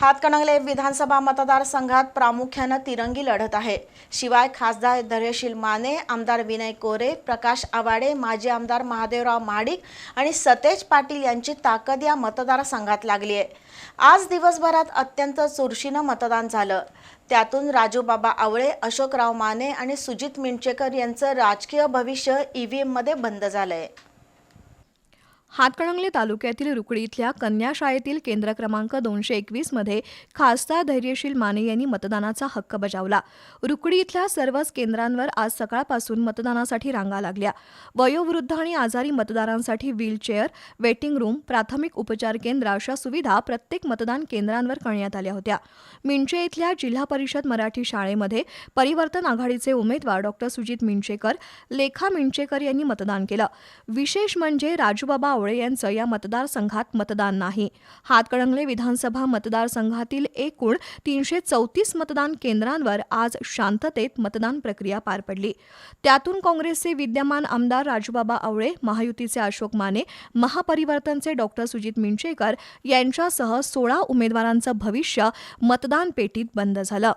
हातकणंगले विधानसभा मतदारसंघात प्रामुख्यानं तिरंगी लढत आहे. शिवाय खासदार धैर्यशील माने आमदार विनय कोरे प्रकाश आवाडे माजी आमदार महादेवराव माडिक आणि सतेज पाटील यांची ताकद या मतदारसंघात लागली आहे. आज दिवसभरात अत्यंत चुरशीनं मतदान झालं. त्यातून राजूबाबा आवळे अशोकराव माने आणि सुजित मिंचेकर यांचं राजकीय भविष्य ईव्हीएममध्ये बंद झालं आहे हातकणंगले तालुक्यातील रुकडी इथल्या कन्या शाळेतील केंद्र क्रमांक दोनशे एकवीसमध्ये खासदार धैर्यशील माने यांनी मतदानाचा हक्क बजावला. रुकडी इथल्या सर्वच केंद्रांवर आज सकाळपासून मतदानासाठी रांगा लागल्या. वयोवृद्ध आणि आजारी मतदारांसाठी व्हीलचेअर वेटिंग रूम प्राथमिक उपचार केंद्र अशा सुविधा प्रत्येक मतदान केंद्रांवर करण्यात आल्या होत्या. मिंचे इथल्या जिल्हा परिषद मराठी शाळेमध्ये परिवर्तन आघाडीचे उमेदवार डॉक्टर सुजित मिंचेकर लेखा मिंचेकर यांनी मतदान केलं. विशेष म्हणजे राजूबाबा आवळे यांचं या मतदारसंघात मतदान नाही. हातकणंगले विधानसभा मतदारसंघातील एकूण तीनशे चौतीस मतदान केंद्रांवर आज शांततेत मतदान प्रक्रिया पार पडली. त्यातून काँग्रेसचे विद्यमान आमदार राजूबाबा आवळे महायुतीचे अशोक माने महापरिवर्तनचे डॉक्टर सुजित मिंचेकर यांच्यासह सोळा उमेदवारांचं भविष्य मतदान पेटीत बंद झालं.